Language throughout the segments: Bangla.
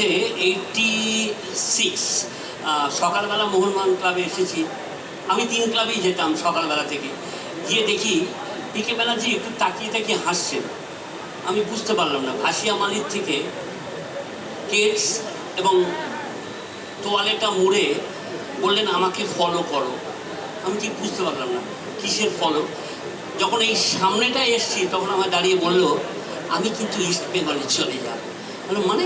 এইটটি সিক্স সকালবেলা মোহনবাগান ক্লাবে এসেছি। আমি তিন ক্লাবেই যেতাম সকালবেলা থেকে। গিয়ে দেখি পিকে ব্যানার্জি একটু তাকিয়ে তাকিয়ে হাসছেন। আমি বুঝতে পারলাম না। ভাসিয়া মালির থেকে কেটস এবং তোয়ালেটা মুড়ে বললেন, আমাকে ফলো করো। আমি ঠিক বুঝতে পারলাম না, কিসের ফলো যখন এই সামনেটা এসছি, তখন আমার দাঁড়িয়ে বলল, আমি কিন্তু ইস্ট বেঙ্গলে চলে যাব। মানে?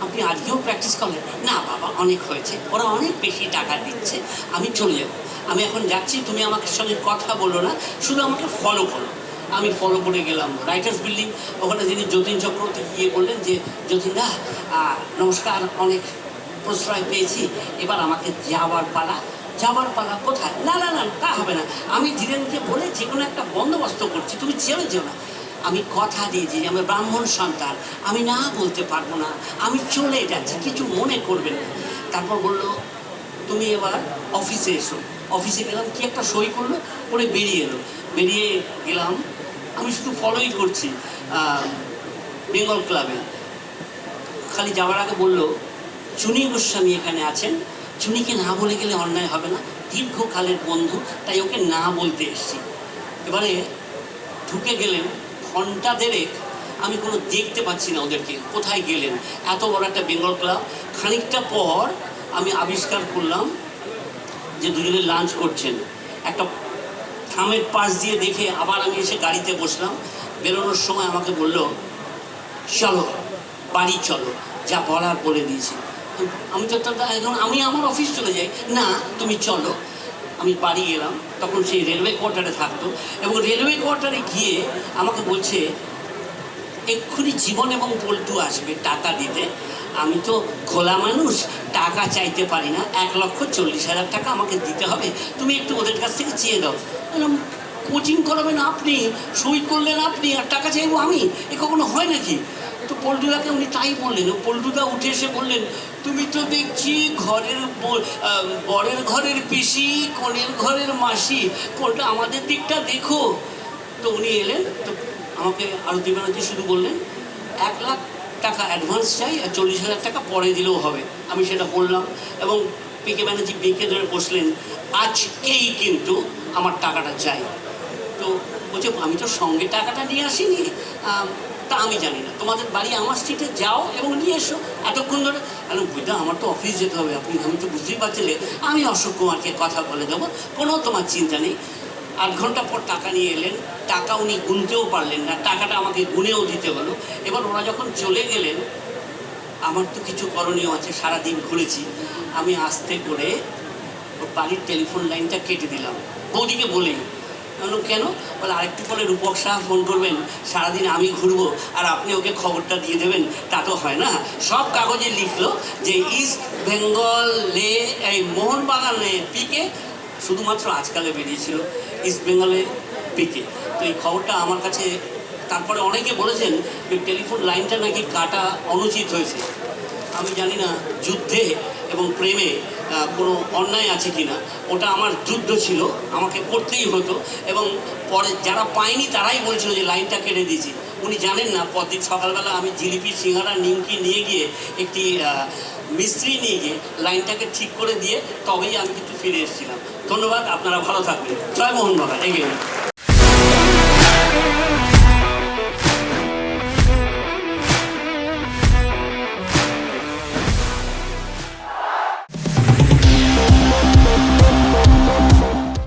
আপনি আজকেও প্র্যাকটিস করলেন। না, বাবা, অনেক হয়েছে। ওরা অনেক বেশি টাকা দিচ্ছে। আমি চলে যাব। আমি এখন যাচ্ছি, তুমি আমাকে সঙ্গে কথা বলো না, শুধু আমাকে ফলো করো। আমি ফলো করে গেলাম রাইটার্স বিল্ডিং ওখানে যিনি যতীন চক্রবর্তী গিয়ে বললেন যে, যতীন দা নমস্কার, অনেক প্রশ্রয় পেয়েছি। এবার আমাকে যাওয়ার পালা। যাওয়ার পালা কোথায়? না না না, তা হবে না। আমি ধীরেনকে বলে যে কোনো একটা বন্দোবস্ত করছি। তুমি ছেড়ে যেও না। আমি কথা দিয়েছি আমি ব্রাহ্মণ সন্তান, আমি না বলতে পারব না, আমি চলে যাচ্ছি, কিছু মনে করবেন না। তারপর বলল, তুমি এবার অফিসে এসো। অফিসে গেলাম, কি একটা সই করল করে বেরিয়ে এলো। বেরিয়ে গেলাম, আমি শুধু ফলোই করছি বেঙ্গল ক্লাবে খালি যাওয়ার আগে বলল, চুনি গোস্বামী এখানে আছেন। চুনিকে না বলে গেলে অন্যায় হবে না। দীর্ঘকালের বন্ধু, তাই ওকে না বলতে এসছি। এবারে ঢুকে গেলেন ঘণ্টা দেড়েক আমি কোনো দেখতে পাচ্ছি না ওদেরকে। কোথায় গেলেন? এত বড় একটা বেঙ্গল ক্লাব। খানিকটা পর আমি আবিষ্কার করলাম যে দুজনে লাঞ্চ করছেন। একটা থামের পাশ দিয়ে দেখে আবার আমি এসে গাড়িতে বসলাম। বেরোনোর সময় আমাকে বলল, চলো, বাড়ি চলো। যা বলার বলে দিয়েছি। আমি তো এখন আমি আমার অফিস চলে যাই। না, তুমি চলো। আমি বাড়ি গেলাম তখন সেই রেলওয়ে কোয়ার্টারে থাকতো এবং রেলওয়ে কোয়ার্টারে গিয়ে আমাকে বলছে, এক্ষুনি জীবন এবং পল্টু আসবে, টাকা দিতে। আমি তো খোলা মানুষ, টাকা চাইতে পারি না। এক লক্ষ চল্লিশ হাজার টাকা আমাকে দিতে হবে। তুমি একটু ওদের কাছ থেকে চেয়ে দাও বললাম, কোচিং করাবেন আপনি, সই করলেন আপনি, আর টাকা চাইব আমি? এ কখনো হয় নাকি? তো পল্টুদাকে উনি তাই বললেন। পল্টুদা উঠে এসে বললেন তুমি তো দেখছি ঘরের বরের ঘরের পিসি, কনের ঘরের মাসি। কোনটা আমাদের দিকটা দেখো। তো উনি এলেন, তো আমাকে আরতি ব্যানার্জি শুধু বললেন, এক লাখ টাকা অ্যাডভান্স চাই আর চল্লিশ হাজার টাকা পরে দিলেও হবে। আমি সেটা বললাম এবং পিকে ব্যানার্জি বেঁকে ধরে বসলেন, আজকেই কিন্তু আমার টাকাটা চাই। তো বলছে, আমি তো সঙ্গে টাকাটা নিয়ে আসিনি। তা আমি জানি না। তোমাদের বাড়ি আমার স্ট্রিটে যাও এবং নিয়ে এসো। এতক্ষণ ধরে আরে বুঝলাম আমার তো অফিস যেতে হবে। আপনি, আমি তো বুঝতেই পারছিলে। আমি অশোক কুমারকে কথা বলে দেবো। কোনো তোমার চিন্তা নেই। আধ ঘণ্টা পর টাকা নিয়ে এলেন। টাকা উনি গুনতেও পারলেন না। টাকাটা আমাকে গুনেও দিতে হলো। এবার ওরা যখন চলে গেলেন, আমার তো কিছু করণীয় আছে, সারাদিন ঘুরেছি। আমি আস্তে করে ওর বাড়ির টেলিফোন লাইনটা কেটে দিলাম। বৌদিকে বলেই বললাম, কেন? বলে আরেকটু পরে রূপক শাহ ফোন করবেন সারাদিন আমি ঘুরবো আর আপনি ওকে খবরটা দিয়ে দেবেন তা তো হয় না। সব কাগজে লিখলো যে ইস্ট বেঙ্গল এই মোহনবাগানে পিকে শুধুমাত্র আজকালে বেরিয়েছিল ইস্ট বেঙ্গলে পিকে তো এই খবরটা আমার কাছে তারপরে অনেকে বলেছেন যে টেলিফোন লাইনটা নাকি কাটা অনুচিত হয়েছে। আমি জানি না যুদ্ধে এবং প্রেমে কোনো অন্যায় আছে কি না ওটা আমার যুদ্ধ ছিল, আমাকে করতেই হতো এবং পরে যারা পায়নি তারাই বলছিল যে লাইনটা কেটে দিয়েছি। উনি জানেন না, পরদিন সকালবেলা আমি জিলিপি, সিঙ্গারা, নিমকি নিয়ে গিয়ে একটি মিস্ত্রি নিয়ে গিয়ে লাইনটাকে ঠিক করে দিয়ে তবেই আমি কিন্তু ফিরে এসেছিলাম। ধন্যবাদ, আপনারা ভালো থাকবেন। জয় মোহন বাবা এগিয়ে